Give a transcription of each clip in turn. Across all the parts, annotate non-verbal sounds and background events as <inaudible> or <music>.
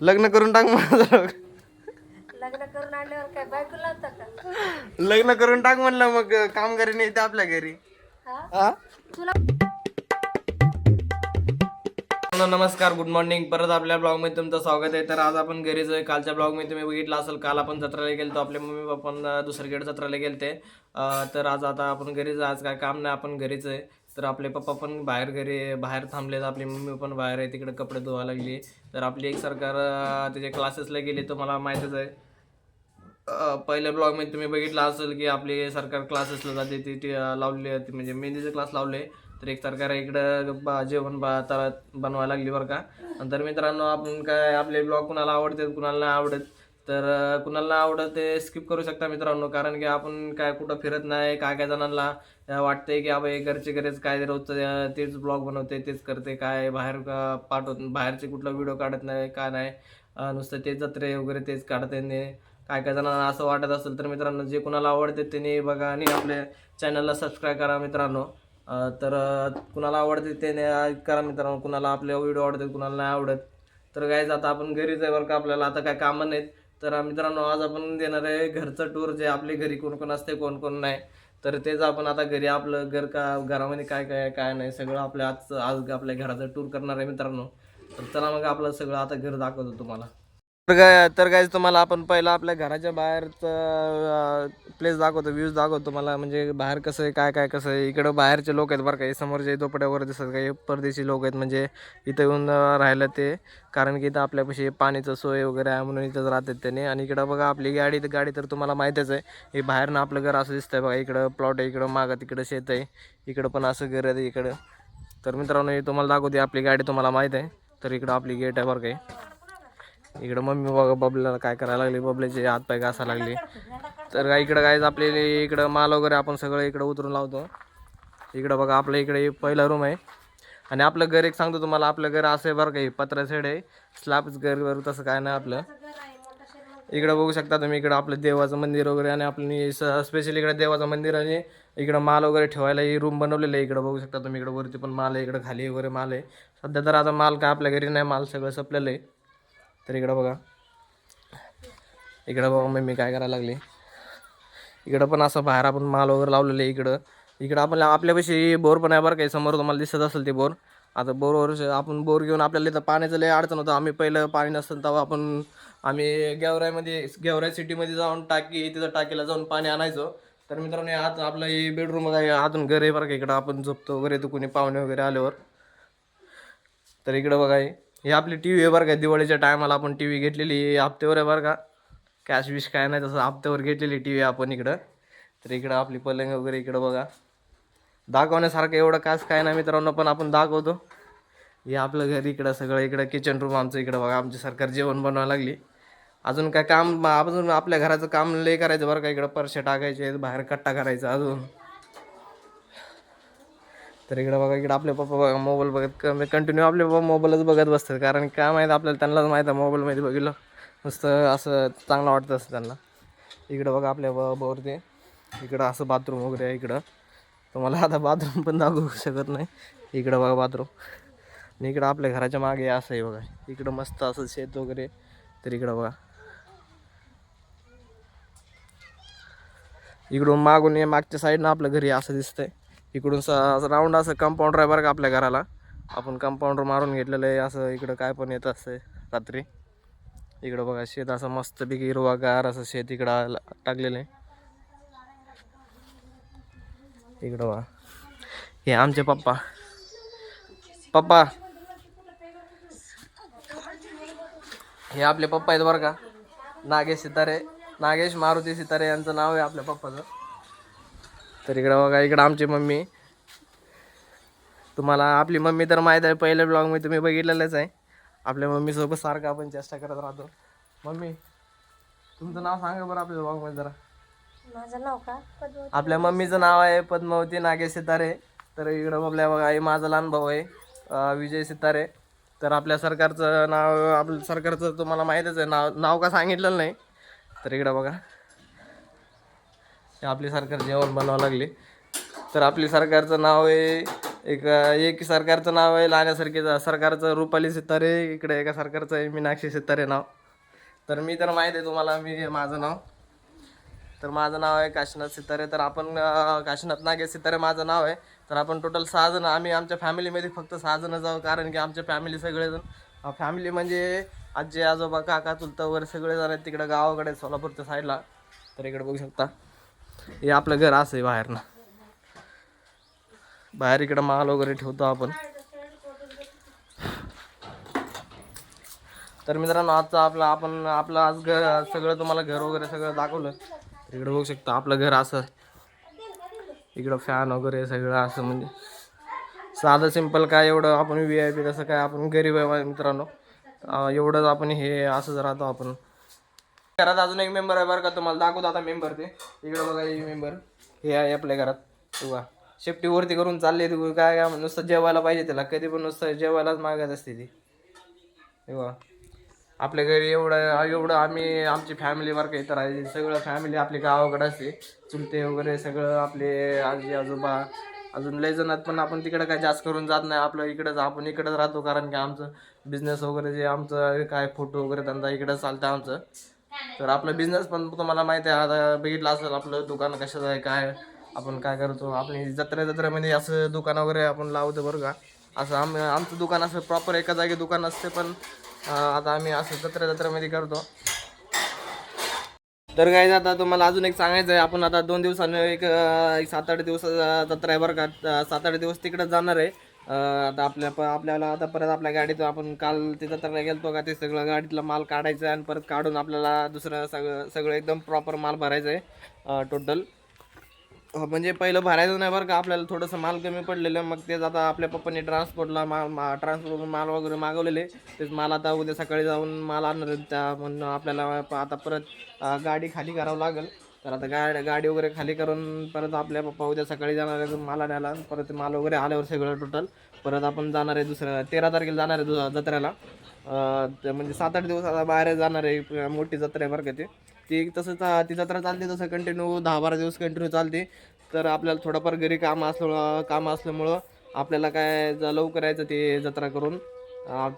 लग्न करून टाक माझं लग्न करून आणल्यावर काय बायको लावता का? लग्न करून टाक म्हणलं मग कामगारी नाही ते आपल्या घरी. हा? हा? तुला नमस्कार गुड मॉर्निंग परत आपल्या ब्लॉगमध्ये तुमचं स्वागत आहे. तर आज आपण घरीच आहे कालच्या ब्लॉगमध्ये तुम्ही बघितलं असेल काल आपण जत्राला गेलतो आपल्या मम्मी पप्पा पण दुसरीकडे जत्राला गेलते. तर आज आता आपण घरीच आज काय काम नाही आपण घरीच आहे. तर आपले पप्पा पण बाहेर घरी बाहेर थांबलेत. आपली मम्मी पण बाहेर आहे तिकडे कपडे धुवायला लागली. तर आपली एक सरकार त्याच्या क्लासेसला गेली तर मला माहितच आहे. पहिल्या ब्लॉगमध्ये तुम्ही बघितलं असेल की आपली सरकार क्लासेसला जाते ती ती, लावली म्हणजे मेहंदीचे क्लास लावले. तर एक सरकार इकडं बा- जेवण बा तवा बनवायला लागली बरं का. नंतर मित्रांनो आपण काय आपले ब्लॉग कुणाला आवडते कुणाला नाही आवडत तर कुणाला नाही आवडत ते स्किप करू शकता मित्रांनो कारण की आपण काय कुठं फिरत नाही काय काय जणांना वाटते की आपण घरचे घरीच काय रोजचं तेच ब्लॉग बनवते तेच करते काय बाहेर का पाठवत बाहेरचे कुठला व्हिडिओ काढत नाही काय नाही नुसतं ते जत्रे वगैरे तेच काढते काय काय जणांना असं वाटत असेल तर मित्रांनो जे कुणाला आवडते त्यांनी बघा आणि आपल्या चॅनलला सबस्क्राईब करा मित्रांनो. तर कुणाला आवडते त्याने करा मित्रांनो. कुणाला आपले व्हिडिओ आवडतात कुणाला नाही आवडत. तर काय आता आपण घरीच आहे बरं का आपल्याला आता काय कामं नाहीत. तर मित्रांनो आज आपण देणार आहे घरचं टूर जे आपले घरी कोण कोण असते कोण कोण नाही. तर तेच आपण आता घरी आपलं घर का घरामध्ये काय काय काय नाही सगळं आपल्या आज आज आपल्या घराचं टूर करणार आहे मित्रांनो. तर चला मग आपलं सगळं आता घर दाखवतो तुम्हाला. तर काय तर काय तुम्हाला आपण पहिला आपल्या घराच्या बाहेरचं प्लेस दाखवतो व्ह्यूज दाखवतो मला म्हणजे बाहेर कसं आहे काय काय कसं आहे. इकडं बाहेरचे लोक आहेत बरं का हे समोरचे झोपड्यावर दिसत काही परदेशी लोक आहेत. म्हणजे इथं येऊन राहिलं ते. कारण की इथं आपल्यापाशी पाण्याचं सोय वगैरे आहे म्हणून इथंच राहतात त्याने. आणि इकडं बघा आपली गाडी तर गाडी तर तुम्हाला माहीतच आहे. हे बाहेरनं आपलं घर असं दिसतंय बघा. इकडं प्लॉट आहे इकडं मागं तिकडं शेत आहे. इकडं पण असं घर आहे इकडं. तर मित्रांनो हे तुम्हाला दाखवते आपली गाडी तुम्हाला माहीत आहे. तर इकडं आपली गेट आहे बरं काही इकडं मम्मी बघा बबल्याला काय करायला लागली बबल्याचे हात पाय घासायला लागले. तर काय इकडं काय आपले इकडं माल वगैरे आपण सगळं इकडं उतरून लावतो. इकडं बघा आपलं इकडे पहिला रूम आहे. आणि आपलं घर एक सांगतो तुम्हाला आपलं घर असं आहे बरं का हे पत्रा सेड आहे. स्लॅबच घर वर तसं काय नाही आपलं. इकडं बघू शकता तुम्ही इकडं आपलं देवाचं मंदिर वगैरे आणि आपलं स्पेशली इकडं देवाचं मंदिर आणि इकडं माल वगैरे ठेवायला ही रूम बनवलेलं आहे. इकडं बघू शकता तुम्ही इकडं वरती पण माल आहे इकडं खाली वगैरे माल आहे. सध्या तर आता माल काय आपल्या घरी नाही माल सगळं सपलेलं आहे. तर इकडं बघा. इकडं बघा मम्मी काय करायला लागली. इकडं पण असं बाहेर आपण माल वगैरे लावलेलं आहे इकडं. इकडं आपण आपल्यापाशी बोर पण आहे बरं काही समोर तुम्हाला दिसत असेल ते बोर. आता बोरवर आपण बोर घेऊन आपल्याला इथं पाण्याचं लय अडचण होतं. आम्ही पहिलं पाणी नसतं तेव्हा आपण आम्ही गेवराईमध्ये गेवराई सिटीमध्ये जाऊन टाकी तिथं टाकीला जाऊन पाणी आणायचो. तर मित्रांनो हे आपलं हे बेडरूम आहे. आतून घर आहे बरं का. इकडं आपण झोपतो वगैरे. तर कोणी पाहुणे वगैरे आल्यावर. तर इकडं बघा हे आपली टी व्ही आहे बरं का दिवाळीच्या टायमाला आपण टी व्ही घेतलेली हप्त्यावर आहे बरं का. कॅश विश काय नाही तसं हप्त्यावर घेतलेली टी व्ही आपण इकडं. तर इकडं आपली पलंग वगैरे इकडं बघा. दाखवण्यासारखं एवढं कास काय नाही मित्रांनो पण आपण दाखवतो. हे आपलं घर इकडं सगळं इकडं किचन रूम आमचं इकडं बघा. आमची सरकार जेवण बनवायला लागली. अजून काय काम अजून आपल्या घराचं काम लय करायचं बरं का इकडं परशे टाकायचे बाहेर कट्टा करायचा अजून. तर इकडं बघा इकडं आपले पप्पा बघा मोबाईल बघत कंटिन्यू आपले पप्पा मोबाईलच बघत बसतात. कारण काय माहीत आपल्याला त्यांनाच माहीत आहे मोबाईलमध्ये बघितलं नुसतं असं चांगलं वाटतं असं त्यांना. इकडं बघा आपल्या वरती इकडं असं बाथरूम वगैरे आहे इकडं. तुम्हाला आता बाथरूम पण दाखवू शकत नाही. इकडं बघा बाथरूम आणि इकडं आपल्या घराच्या मागे असं आहे बघा. इकडं मस्त असं शेत वगैरे. तर इकडं बघा. इकडून मागून मागच्या साईडनं आपलं घरी असं दिसतंय. इकडून स असं राऊंड असं कंपाऊंडर आहे बरं का आपल्या घराला. आपण कंपाऊंडर मारून घेतलेलं आहे असं इकडं काय पण येत असतं रात्री. इकडं बघा शेत असं मस्तपैकी हिरवागार असं शेत इकडं टाकलेलं आहे. इकडं बघा. हे आमचे पप्पा. पप्पा. हे आपले पप्पा आहेत बरं का. नागेश सितारे नागेश मारुती सितारे यांचं नाव आहे आपल्या पप्पाचं. तर इकडं बघा इकडं आमची मम्मी. तुम्हाला आपली मम्मी तर माहीत आहे पहिल्या ब्लॉग मी तुम्ही बघितलेलंच आहे. आपल्या मम्मीसोबत सारखं आपण चेष्टा करत राहतो. मम्मी तुमचं नाव सांगा बरं आपल्या ब्लॉगमध्ये जरा. माझं नाव का. आपल्या मम्मीचं नाव आहे पद्मावती नागेश सितारे. तर इकडं आपल्या बघा हे माझा लहान भाऊ आहे विजय सितारे. तर आपल्या सरकारचं नाव आपलं सरकारचं तुम्हाला माहीतच आहे नाव नाव का सांगितलेलं नाही. तर इकडं बघा. हे आपली सरकार जेवण बनवावं लागले. तर आपली सरकारचं नाव आहे एक एक सरकारचं नाव आहे लाण्यासारखे सरकारचं रुपाली सितारे इकडे एका सरकारचं आहे मीनाक्षी सितारे नाव. तर मी तर माहीत आहे तुम्हाला मी माझं नाव. तर माझं नाव आहे काशीनाथ सितारे. तर आपण काशीनाथ नागे सितारे माझं नाव आहे. तर आपण टोटल सहाजण आम्ही आमच्या फॅमिलीमध्ये फक्त सहाजणं जाऊ कारण की आमच्या फॅमिली सगळेजण फॅमिली म्हणजे आजी आजोबा काका चुलता वगैरे सगळेजण आहेत तिकडं गावाकडे सोलापूरच्या साईडला तर इकडे बघू शकता. हे आपलं घर असं आहे बाहेरनं बाहेर इकडं माल वगैरे ठेवतो आपण. तर मित्रांनो आजचं आपलं आपण आपलं आज घर सगळं तुम्हाला घर वगैरे सगळं दाखवलं. इकडे बघू शकता आपलं घर असं इकडं फॅन वगैरे सगळं असं म्हणजे. साधं सिंपल काय एवढं आपण व्ही आय पी तसं काय आपण गरीब आहे मित्रांनो. एवढंच आपण हे असंच राहतो आपण. घरात अजून एक मेंबर आहे बरं का तुम्हाला दाखवतो आता मेंबर ते. इकडे बघा हे मेंबर हे आहे आपल्या घरात. तेव्हा शेफ्टी वरती करून चालले ते. काय काय नुसतं जेवायला पाहिजे त्याला. कधी पण नुसतं जेवायलाच मागत असते ती. तेव्हा आपल्या घरी एवढं एवढं आम्ही आमची फॅमिली बरं इतर आहे सगळं फॅमिली आपली गावाकडे असते. चुलते वगैरे सगळं आपले आजी आजोबा. अजून लय जणात पण आपण तिकडं काय जास्त करून जात नाही. आपलं इकडंच आपण इकडंच राहतो. कारण की आमचं बिझनेस वगैरे जे आमचं काय फोटो वगैरे धंदा इकडं चालतं आमचं. तर आपला बिझनेस पण तुम्हाला माहिती आहे आता बघितलं असेल आपलं दुकान कशाचं आहे काय आपण काय करतो आपण जत्रा जत्रेमध्ये म्हणजे असं दुकान वगैरे आपण लावतो बरं का. असं आम आमचं दुकान असं प्रॉपर एका जागी दुकान असते पण आता आम्ही असं जत्रा जत्रेमध्ये करतो. तर काय आता तुम्हाला अजून एक सांगायचं आहे आपण आता दोन दिवसानं एक एक सात आठ दिवस जत्रा आहे बरं का. सात आठ दिवस तिकडे जाणार आहे. आता आपल्या प- आपल्याला आता परत आपल्या गाडीत आपण काल तिथं तर गेलतो का ते सगळं गाडीतला माल काढायचा आहे आणि परत काढून आपल्याला दुसरं सगळं सगळं एकदम प्रॉपर माल भरायचं आहे टोटल हो, म्हणजे पहिलं भरायचं नाही बरं का आपल्याला थोडंसं माल कमी पडलेलं मग तेच आता आपल्या पप्पांनी ट्रान्सपोर्टला माल मा ट्रान्सपोर्टवरून माल वगैरे मागवलेले तेच माल आता उद्या सकाळी जाऊन माल आणणार त्या म्हणून आपल्याला आता परत गाडी खाली करावं लागेल. तर आता गाडी गाडी वगैरे खाली करून परत आपल्या पप्पा उद्या सकाळी जाणार आहे माल आणायला परत माल वगैरे आल्यावर सगळं टोटल परत आपण जाणार आहे दुसऱ्या तेरा तारखेला जाणार आहे दु- जत्रेला. म्हणजे सात आठ दिवस आता बाहेर जाणार आहे मोठी जत्रा आहे बरं का ते. ती तसं चा- ती जत्रा चालते तसं कंटिन्यू दहा बारा दिवस कंटिन्यू चालते. तर आपल्याला थोडंफार घरी काम असलं काम असल्यामुळं आपल्याला काय लवकर यायचं ते जत्रा करून.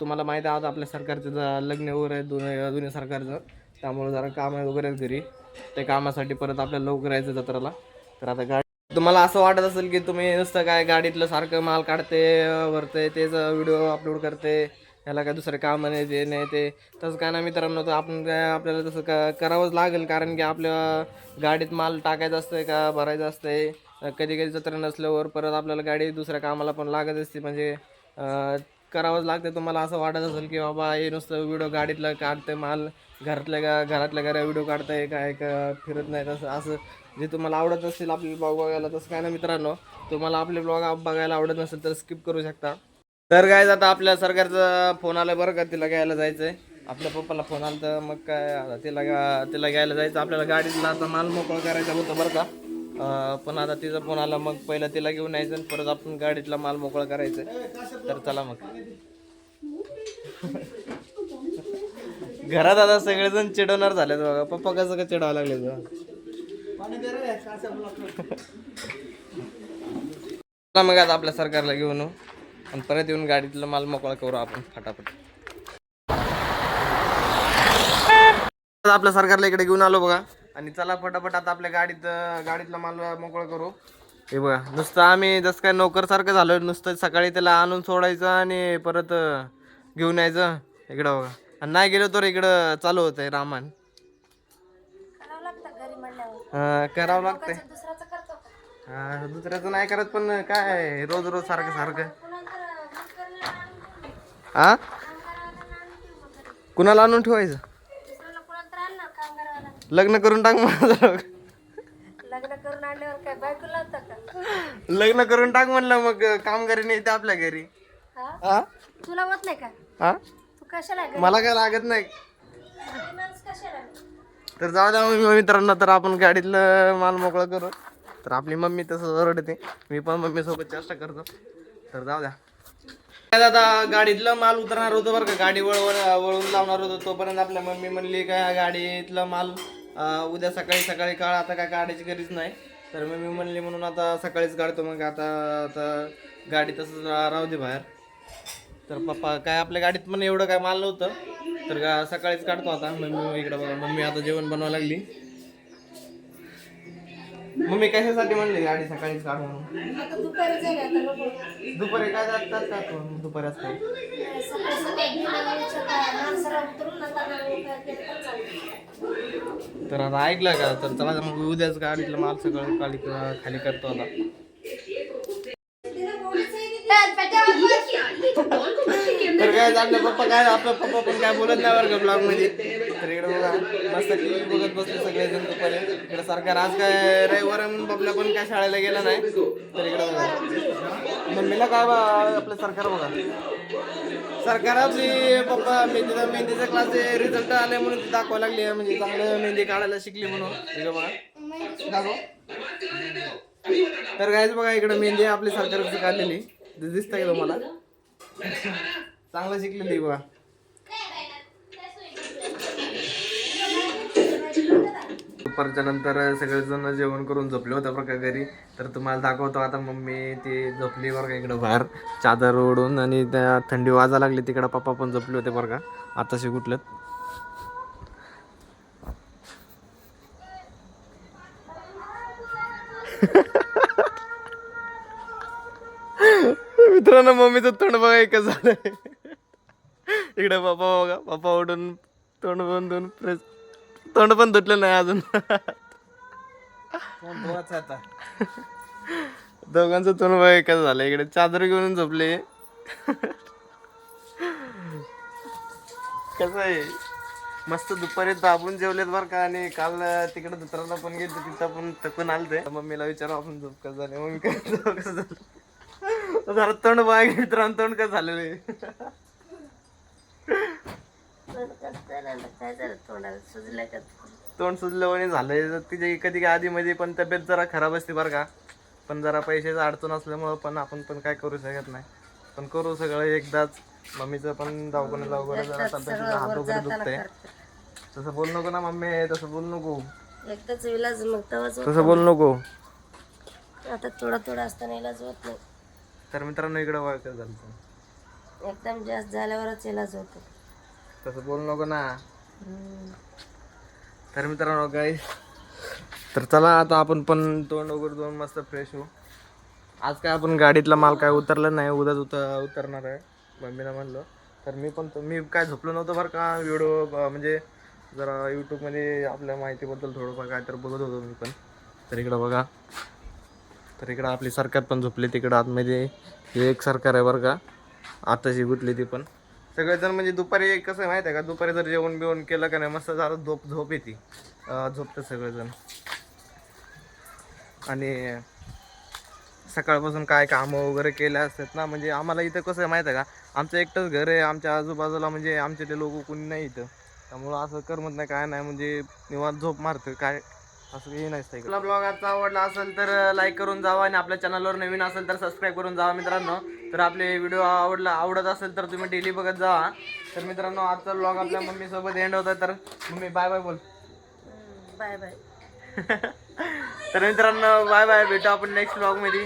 तुम्हाला माहिती आहे आज आपल्या सरकारचं लग्न वगैरे दोन्ही दोन्ही सरकारचं. त्यामुळे जरा काम आहे वगैरे आहेत घरी. त्या कामासाठी परत आपल्याला लवकर यायचं जत्राला. तर आता गाडी तुम्हाला असं वाटत असेल की तुम्ही नुसतं काय गाडीतलं सारखं माल काढते वरते तेच व्हिडिओ अपलोड करते ह्याला काय दुसरं काम नाही ते नाही ते. तसं काय ना मित्रांनो तर आपण काय आपल्याला तसं का करावंच लागेल कारण की आपल्या गाडीत माल टाकायचं असतंय का भरायचं असतंय? कधी कधी जत्रा नसल्यावर परत आपल्याला गाडी दुसऱ्या कामाला पण लागत असते म्हणजे करावंच लागते तुम्हाला असं वाटत असेल की बाबा हे नुसतं व्हिडिओ गाडीतलं काढते माल घरातल्या गा घरातल्या घरा व्हिडिओ काढताय काय का फिरत नाही तसं असं जे तुम्हाला आवडत असेल आपले ब्लॉग बघायला तसं काय ना मित्रांनो तुम्हाला आपले ब्लॉग बघायला आवडत नसेल तर स्किप करू शकता. तर काय आता आपल्या सरकारचा फोन आला बरं का तिला घ्यायला जायचंय. आपल्या पप्पाला फोन आला तर मग काय आता तिला गा- तिला घ्यायला जायचं. आपल्याला गाडीतला आता माल मोकळा करायचा होता बरं का. पण आता तिचा फोन आला मग पहिलं तिला घेऊन यायचं परत आपण गाडीतला माल मोकळा करायचं तर चला मग. घरात आता सगळेजण चिडवणार झालेत बघा. पप्पा कसं का चिडावं लागले चला मग आता आपल्या सरकारला घेऊन येऊ. आणि परत येऊन गाडीतला माल मोकळा करू आपण फटाफट. आपल्या सरकारला इकडे घेऊन आलो बघा. आणि चला फटाफट आता आपल्या गाडीत गाडीतला माल मोकळा करू. हे बघा नुसतं आम्ही जसं काय नोकर सारखं झालो नुसतं सकाळी त्याला आणून सोडायचं आणि परत घेऊन यायचं. इकडं बघा. आणि नाही गेलो तर इकडं चालू होतंय रामायण. करावं लागतं घरी म्हणल्यावर. अं, करावं लागतंय. दुसऱ्याचं करतो का? हा, दुसऱ्याचं नाही करत पण काय रोज रोज सारखं सारखं. मग करण्याला आणून. हा कामगारवाल्यांना आणून ठेवू मग घरी. कुणाला आणून ठेवायचं? दुसऱ्याला तर कामगारवाला लग्न करून टाक माझं लग्न करून आणल्यावर काय बायको लावता का? लग्न करून टाक म्हणलं मग कामगारी नाही येते आपल्या घरी. हा? हा तुला होत नाही का? हा मला काय लागत नाही. तर जाऊ द्या मग मित्रांनो तर आपण गाडीतलं माल मोकळं करू. तर आपली मम्मी तसं ओरडते मी पण मम्मी सोबत चेष्टा करतो. तर जाऊ द्या. काय आता गाडीतलं माल उतरणार होतं बरं का? गाडी वळवून वळून लावणार होतो. तोपर्यंत आपल्या मम्मी म्हणली काय गाडीतलं माल उद्या सकाळी सकाळी काढ. आता काय काढायची गरज नाही. तर मग मी म्हणली म्हणून आता सकाळीच काढतो. मग आता आता गाडी तसंच राहू दे बाहेर. तर पप्पा काय आपल्या गाडीत पण एवढं काय माल नव्हतं. तर गा- सकाळीच काढतो आता. मम्मी इकडे बघा. मम्मी आता जेवण बनवायला लागली. मम्मी कशासाठी म्हणली गाडी सकाळीच काढ म्हणून? दुपारी काय जातात का तू? दुपारी असते. सकाळी सकाळी तर आता ऐकलं का? तर चला मग उद्याच गाडीतलं माल सगळं खाली खाली करतो आता. काय आपले पप्पा काय आपला पप्पा पण काय बोलत नाही बरं का ब्लॉगमध्ये. तर इकडे बघा मस्त टीव्ही बघत बसले सगळे जण दुपारी. इकडे सरकार आज काय रविवार म्हणून बबल्या पण काय शाळेला गेला नाही. तर इकडे बघा. मम्मीला काय बा आपलं सरकार बघा. सरकार आपली पप्पा मेहंदीचा मेहंदीचा क्लास रिझल्ट आले म्हणून ती दाखवायला लागली म्हणजे चांगलं मेहंदी काढायला शिकली म्हणून. इकडे बघा. दाखव. तर कायच बघा इकडे मेहंदी आपली सरकारची काढलेली. दिसतंय का तुम्हाला? चांगलं शिकलेली बघा. दुपारच्या नंतर सगळेजण जेवण करून झोपले होते बरं का घरी. तर तुम्हाला दाखवतो आता मम्मी ती झोपली बरं का इकडं बाहेर. चादर ओढून आणि त्या थंडी वाजा लागली तिकडं पप्पा पण झोपले होते बरं का. आताशी कुठलेत मित्रांनो मम्मीचं तोंड बघा एकच झालं इकडे पप्पा बघा पप्पा उठून तोंड बंद दोन प्रेस तोंड पण धुतलं नाही अजून. दोघांचं तोंड बघा एकच झालं. इकडे चादर घेऊन झोपले. कसं आहे? मस्त दुपारी दाबून जेवलेत बरं का आणि काल तिकडे दुसऱ्याला पण गेले तिथं पण थकून आलते. मम्मीला विचारू आपण झोप कसं झाले. मम्मी झोप कसं झालं? जरा तोंड बघा मित्रांनो तोंड कसं झालेलं आहे? तोंड सुजलं सुजल्यावाने झालंय तिचे कधी आधी मध्ये पण तब्येत जरा खराब असते बरं का. पण जरा पैशाचं अडचण असल्यामुळं पण आपण पण काय करू शकत नाही. पण करू सगळं एकदाच. मम्मीचं पण दवाखान्यात वगैरे जरा तब्येतीचा हात वगैरे दुखतंय. तसं बोल नको ना मम्मी तसं बोल नको. एकदाच इलाज मग. तसं बोल नको. आता थोडा थोडा असताना इलाज होत नाही. तर मित्रांनो इकडं वाळकं झालं. एकदम जास्त झाल्यावरच इलाज होतो तसं बोल नको ना. तर मित्रांनो काय तर चला आता आपण पण तोंड वगैरे दोन मस्त फ्रेश होऊ. आज काय आपण गाडीतला माल काय उतरला नाही उद्याच उत उतरणार आहे. मम्मीला म्हणलं. तर मी पण मी काय झोपलो नव्हतं बरं का व्हिडिओ म्हणजे जरा यूट्यूबमध्ये आपल्या माहितीबद्दल थोडंफार काय तर बघत होतो मी पण. तर इकडं बघा. तर इकडं आपली सरकार पण झोपली तिकडं आतमध्ये हे एक सरकार आहे बरं का. आताशी गुतली ती पण. सगळेजण म्हणजे दुपारी कसं आहे माहिती आहे का? दुपारी जर जेवण बिवण केलं का नाही मस्त झालं झोप झोप येते. झोपतं सगळेजण. आणि सकाळपासून काय कामं वगैरे केले असतात ना म्हणजे आम्हाला इथं कसं आहे माहिती आहे का? आमचं एकटंच घर आहे आमच्या आजूबाजूला म्हणजे आमचे ते लोक कोणी नाही इथं. त्यामुळं असं करमत नाही काय नाही म्हणजे निवांत झोप मारतं काय असं काही नसतं आपला ब्लॉग आजचा आवडला असेल तर लाईक करून जावा आणि आपल्या चॅनलवर नवीन असेल तर सबस्क्राईब करून जावा मित्रांनो. तर आपले व्हिडिओ आवडला आवडत असेल तर तुम्ही डेली बघत जावा तर मित्रांनो आजचा ब्लॉग आपल्या मम्मीसोबत एंड होता तर मम्मी बाय बाय बोल. बाय बाय <laughs> तर मित्रांनो बाय बाय भेटू आपण नेक्स्ट ब्लॉगमध्ये.